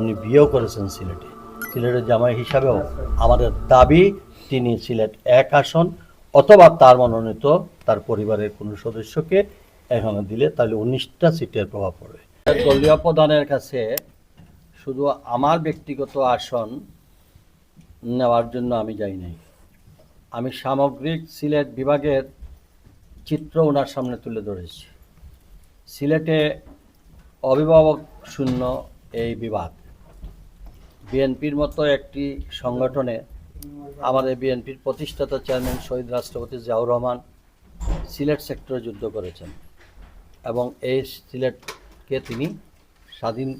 উনি বিয়েও করেছেন সিলেটে। সিলেটের জামাই হিসাবেও আমাদের দাবি, তিনি সিলেট এক আসন অথবা তার মনোনীত তার পরিবারের কোনো সদস্যকে এখানে দিলে তাহলে উনিশটা সিটের প্রভাব পড়বে। দলীয় প্রধানের কাছে শুধু আমার ব্যক্তিগত আসন নেওয়ার জন্য আমি যাই নাই। আমি সামগ্রিক সিলেট বিভাগের চিত্র ওনার সামনে তুলে ধরেছি। সিলেটে অভিভাবক শূন্য এই বিভাগ বিএনপির মতো একটি সংগঠনে আমাদের বিএনপির প্রতিষ্ঠাতা চেয়ারম্যান শহীদ রাষ্ট্রপতি জিয়াউর রহমান সিলেট সেক্টরে যুদ্ধ করেছেন এবং এই সিলেটকে তিনি স্বাধীন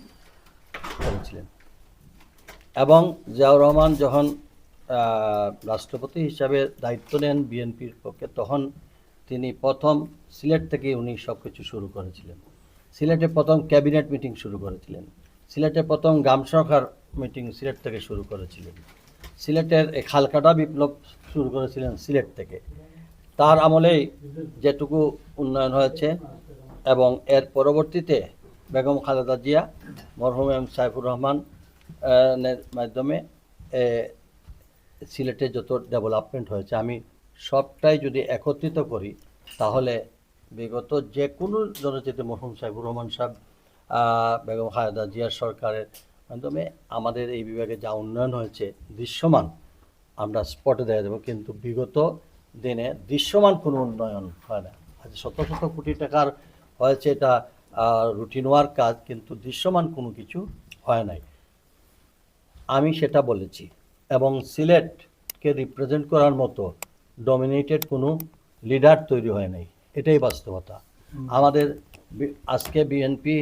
করেছিলেন। এবং জিয়াউর রহমান যখন রাষ্ট্রপতি হিসাবে দায়িত্ব নেন বিএনপির পক্ষে, তখন তিনি প্রথম সিলেট থেকে উনি সব কিছু শুরু করেছিলেন। সিলেটে প্রথম ক্যাবিনেট মিটিং শুরু করেছিলেন। সিলেটে প্রথম গ্রাম সরকার মিটিং সিলেট থেকে শুরু করেছিলেন। সিলেটের খালকাটা বিপ্লব শুরু করেছিলেন সিলেট থেকে। তার আমলেই যেটুকু উন্নয়ন হয়েছে এবং এর পরবর্তীতে বেগম খালেদা জিয়া, মরহুম এম সাইফুর রহমান মাধ্যমে সিলেটে যত ডেভেলপমেন্ট হয়েছে, আমি সবটাই যদি একত্রিত করি, তাহলে বিগত যে কোনো জনচিত্র মরহুম সাইফুর রহমান সাহেব বেগম খালেদা জিয়ার সরকারের মাধ্যমে আমাদের এই বিভাগে যা উন্নয়ন হয়েছে দৃশ্যমান আমরা স্পটে দেখা দেবো কিন্তু বিগত দিনে দৃশ্যমান কোনো উন্নয়ন হয় না। আজ শত শত কোটি টাকার হয়েছে এটা রুটিন ওয়ার কাজ কিন্তু দৃশ্যমান কোনো কিছু হয় নাই। আমি সেটা বলেছি এবং সিলেটকে রিপ্রেজেন্ট করার মতো ডমিনেটেড কোনো লিডার তৈরি হয় নাই। এটাই বাস্তবতা। আমাদের আজকে বিএনপি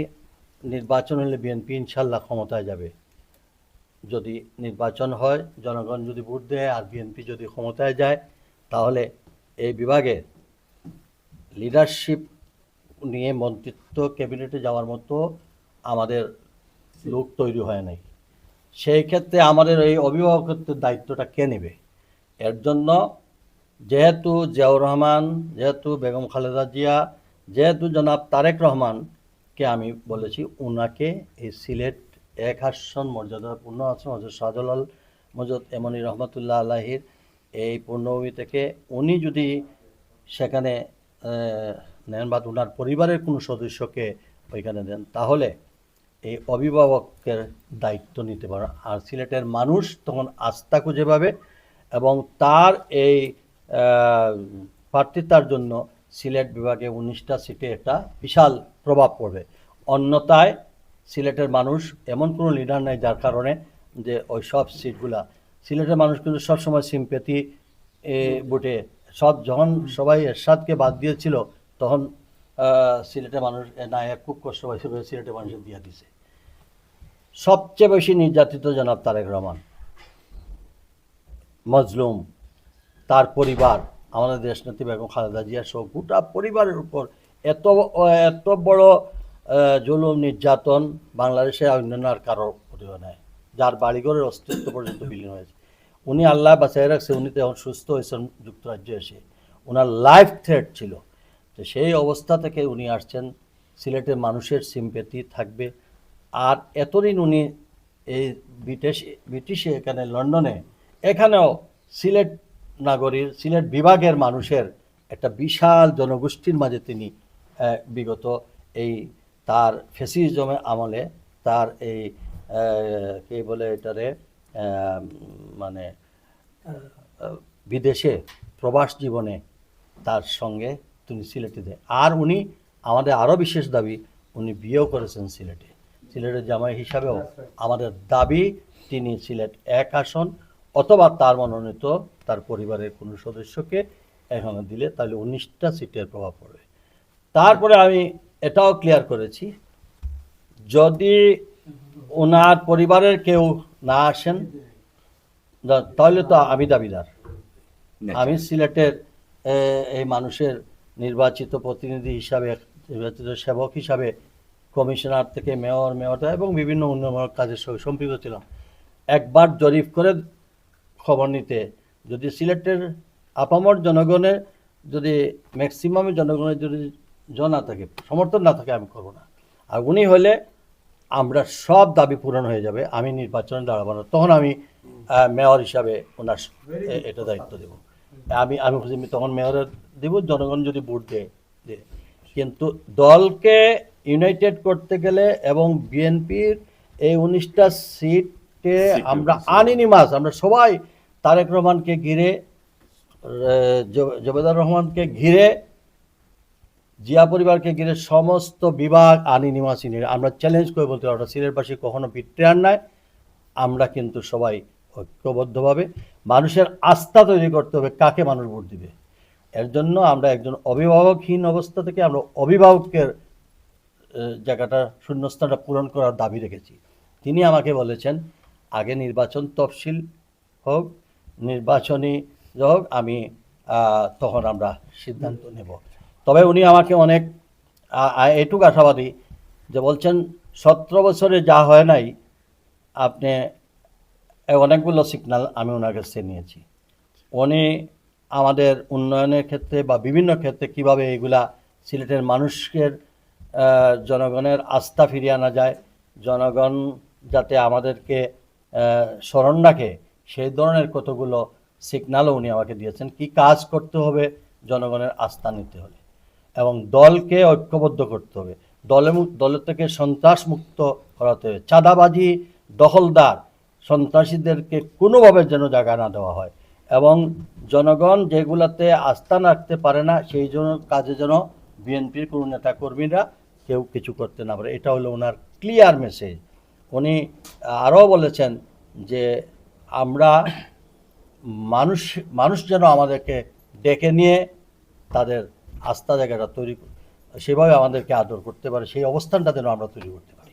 নির্বাচন হলে বিএনপি ইনশাল্লাহ ক্ষমতায় যাবে। যদি নির্বাচন হয়, জনগণ যদি ভোট দেয় আর বিএনপি যদি ক্ষমতায় যায়, তাহলে এই বিভাগে লিডারশিপ নিয়ে মন্ত্রিত্ব ক্যাবিনেটে যাওয়ার মতো আমাদের লোক তৈরি হয় নাই। সেই ক্ষেত্রে আমাদের এই অভিভাবকত্বের দায়িত্বটা কে নেবে? এর জন্য যেহেতু জিয়াউর রহমান, যেহেতু বেগম খালেদা জিয়া, যেহেতু জনাব তারেক রহমানকে আমি বলেছি ওনাকে এই সিলেট এক আসন মর্যাদাপূর্ণ আসন হজরত শাহজালাল মজদ এমনি রহমতুল্লাহ আলাহির এই পূর্ণভূমি থেকে। উনি যদি সেখানে নেন বা ওনার পরিবারের কোনো সদস্যকে ওইখানে দেন, তাহলে এই অভিভাবকের দায়িত্ব নিতে পারে আর সিলেটের মানুষ তখন আস্থা খুঁজে পাবে এবং তার এই প্রার্থিতার জন্য সিলেট বিভাগে উনিশটা সিটে একটা বিশাল প্রভাব পড়বে। অন্যথায় সিলেটের মানুষ এমন কোনো লিডার নাই যার কারণে যে ওই সব সিটগুলা, সিলেটের মানুষ কিন্তু সবসময় সিম্পেথি বুটে। সব যখন সবাই এরশাদকে বাদ দিয়েছিল, তখন সিলেটের মানুষ, এ, নায়ক খুব কষ্ট পাইছিল সিলেটের মানুষের দিয়ে দিছে। সবচেয়ে বেশি নির্যাতিত জনাব তারেক রহমান। মজলুম, তার পরিবার আমাদের দেশনেত্রী বেগম খালেদা জিয়া সহ গোটা পরিবারের উপর এত এত বড় জুলুম, নির্যাতন বাংলাদেশে অন্যান্য আর কারোর প্রতিভা নেয় যার বাড়িঘরের অস্তিত্ব পর্যন্ত বিলীন হয়েছে। উনি আল্লাহ বাঁচাই রাখছে, উনি তো এখন সুস্থ হয়েছেন, যুক্তরাজ্যে এসে। ওনার লাইফ থ্রেট ছিল। তো সেই অবস্থা থেকে উনি আসছেন। সিলেটের মানুষের সিম্পেথি থাকবে। আর এতদিন উনি এই ব্রিটিশ, ব্রিটিশে এখানে লন্ডনে, এখানেও সিলেট নাগরীর সিলেট বিভাগের মানুষের একটা বিশাল জনগোষ্ঠীর মাঝে তিনি বিগত এই তার ফেসিজমের আমলে তার এই কে বলে এটারে মানে বিদেশে প্রবাস জীবনে তার সঙ্গে তিনি সিলেটে দেয় আর উনি আমাদের আরও বিশেষ দাবি উনি বিয়েও করেছেন সিলেটে। সিলেটের জামাই হিসাবেও আমাদের দাবি তিনি সিলেট এক আসন অথবা তার মনোনীত তার পরিবারের কোনো সদস্যকে এখানে দিলে তাহলে উনিশটা সিটের প্রভাব পড়বে। তারপরে আমি এটাও ক্লিয়ার করেছি যদি ওনার পরিবারের কেউ না আসেন তাহলে তো আমি দাবিদার। আমি সিলেটের এই মানুষের নির্বাচিত প্রতিনিধি হিসাবে নির্বাচিত সেবক হিসাবে কমিশনার থেকে মেয়র মেয়র এবং বিভিন্ন উন্নয়নমূলক কাজের সঙ্গে সম্পৃক্ত ছিলাম। একবার জরিপ করে খবর নিতে। যদি সিলেটের আপামর জনগণের যদি ম্যাক্সিমাম জনগণের যদি জন না থাকে সমর্থন না থাকে আমি করব না। আর উনি হলে আমরা সব দাবি পূরণ হয়ে যাবে আমি নির্বাচনে দাঁড়াবো না। তখন আমি মেয়র হিসাবে ওনার এটা দায়িত্ব দেব। আমি আমি তখন মেয়রের দেব জনগণ যদি ভোট দেয়। কিন্তু দলকে ইউনাইটেড করতে গেলে এবং বিএনপির এই উনিশটা সিটে আমরা আনিনিমাস আমরা সবাই তারেক রহমানকে ঘিরে জবেদার রহমানকে ঘিরে, জিয়া পরিবারকে ঘিরে সমস্ত বিভাগ আনি নিমাসিনী আমরা চ্যালেঞ্জ করে বলতে পারব সিলেটবাসী কখনো বিট্রেয়ার নাই। আমরা কিন্তু সবাই ঐক্যবদ্ধভাবে মানুষের আস্থা তৈরি করতে হবে, কাকে মানুষ ভোট দিবে। এর জন্য আমরা একজন অভিভাবকহীন অবস্থা থেকে আমরা অভিভাবকের জায়গাটা, শূন্যস্থানটা পূরণ করার দাবি রেখেছি। তিনি আমাকে বলেছেন, আগে নির্বাচন তফসিল হোক নির্বাচনী হোক, আমি তখন আমরা সিদ্ধান্ত নেব। তবে উনি আমাকে অনেক এটুক আশাবাদী যে বলছেন, সতেরো বছরে যা হয় নাই, আপনি অনেকগুলো সিগন্যাল আমি ওনার কাছে নিয়েছি। উনি আমাদের উন্নয়নের ক্ষেত্রে বা বিভিন্ন ক্ষেত্রে কীভাবে এগুলা সিলেটের মানুষের জনগণের আস্থা ফিরিয়ে আনা যায়, জনগণ যাতে আমাদেরকে স্মরণ রাখে সেই ধরনের কতগুলো সিগন্যালও উনি আমাকে দিয়েছেন, কি কাজ করতে হবে জনগণের আস্থা নিতে হলে। এবং দলকে ঐক্যবদ্ধ করতে হবে। দলে দলের থেকে সন্ত্রাস মুক্ত করাতে হবে। চাঁদাবাজি, দখলদার সন্ত্রাসীদেরকে কোনোভাবে যেন জায়গা না দেওয়া হয়। এবং জনগণ যেগুলাতে আস্থা রাখতে পারে না, সেই জন্য কাজে যেন বিএনপির কোনো নেতা কর্মীরা কেউ কিছু করতে না পারে। এটা হলো ওনার ক্লিয়ার মেসেজ উনি আরও বলেছেন যে আমরা মানুষ মানুষ যেন আমাদেরকে ডেকে নিয়ে তাদের আস্থা জায়গাটা তৈরি সেভাবে আমাদেরকে আদর করতে পারে, সেই অবস্থানটা যেন আমরা তৈরি করতে পারি।